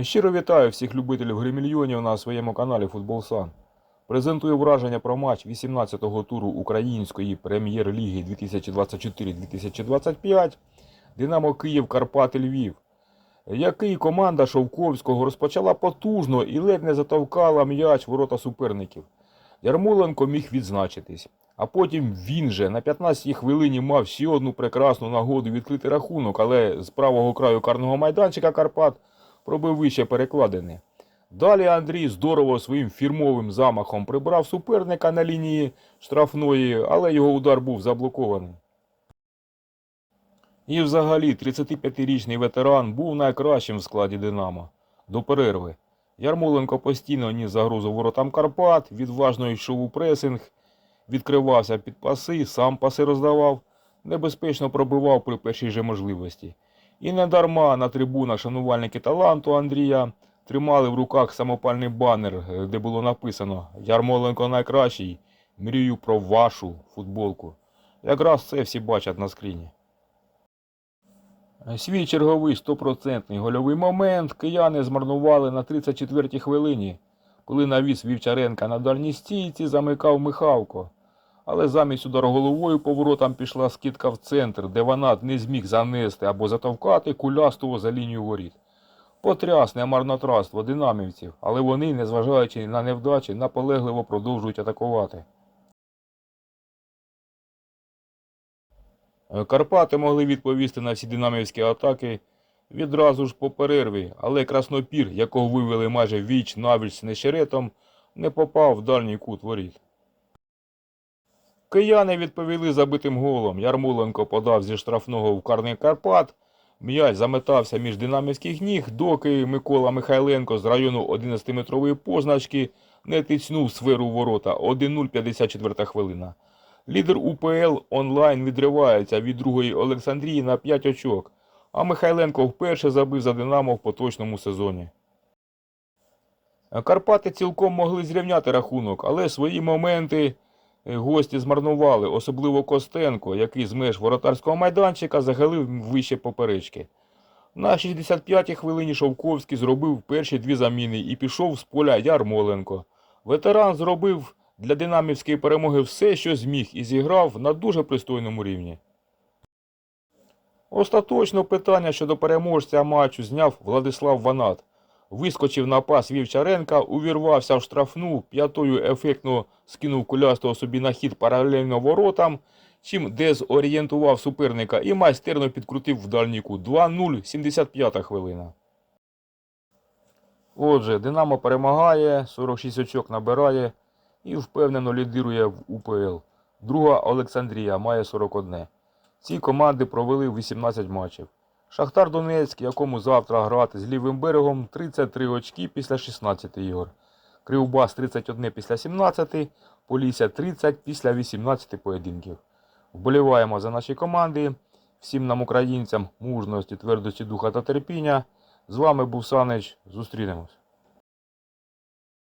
Щиро вітаю всіх любителів гри мільйонів на своєму каналі Футбол Сан. Презентую враження про матч 18-го туру Української прем'єр-ліги 2024-2025 Динамо Київ Карпати Львів, який команда Шовковського розпочала потужно і ледь не затовкала м'яч ворота суперників. Ярмоленко міг відзначитись. А потім він же на 15-й хвилині мав ще одну прекрасну нагоду відкрити рахунок, але з правого краю карного майданчика Карпат пробив вище перекладини. Далі Андрій здорово своїм фірмовим замахом прибрав суперника на лінії штрафної, але його удар був заблокований. І взагалі 35-річний ветеран був найкращим в складі Динамо. До перерви. Ярмоленко постійно ніс загрозу воротам Карпат, відважно йшов у пресинг, відкривався під паси, сам паси роздавав, небезпечно пробивав при першій же можливості. І не дарма на трибунах шанувальники таланту Андрія тримали в руках самопальний банер, е, де було написано Ярмоленко найкращий, мрію про вашу футболку. Якраз це всі бачать на скріні. Свій черговий стопроцентний гольовий момент кияни змарнували на 34-й хвилині, коли навіс Вівчаренка на дальній стійці замикав Михавко. Але замість удару головою поворотом пішла скидка в центр, де вона не зміг занести або затовкати кулястого за лінію воріт. Потрясне марнотратство динамівців, але вони, незважаючи на невдачі, наполегливо продовжують атакувати. Карпати могли відповісти на всі динамівські атаки відразу ж по перерві, але краснопір, якого вивели майже віч навіч з нещеретом, не попав в дальній кут воріт. Кияни відповіли забитим голом. Ярмоленко подав зі штрафного в карний Карпат. М'яч заметався між динамівських ніг, доки Микола Михайленко з району 11-метрової позначки не тицнув сферу ворота 1-0 54 хвилина. Лідер УПЛ онлайн відривається від другої Олександрії на 5 очок, а Михайленко вперше забив за Динамо в поточному сезоні. Карпати цілком могли зрівняти рахунок, але свої моменти гості змарнували, особливо Костенко, який з меж воротарського майданчика загалив вище поперечки. На 65-й хвилині Шовковський зробив перші дві заміни і пішов з поля Ярмоленко. Ветеран зробив для динамівської перемоги все, що зміг, і зіграв на дуже пристойному рівні. Остаточно питання щодо переможця матчу зняв Владислав Ванат. Вискочив на пас Вівчаренка, увірвався в штрафну, п'ятою ефектно скинув кулястого собі на хід паралельно воротам, чим дезорієнтував суперника і майстерно підкрутив в дальній кут 2-0, 75 хвилина. Отже, Динамо перемагає, 46 очок набирає і впевнено лідирує в УПЛ. Друга Олександрія має 41. Ці команди провели 18 матчів. Шахтар Донецьк, якому завтра грати з лівим берегом, 33 очки після 16 ігор. Кривбас 31 після 17, Полісся 30 після 18 поєдинків. Вболіваємо за наші команди. Всім нам, українцям, мужності, твердості духа та терпіння. З вами був Санич. Зустрінемось.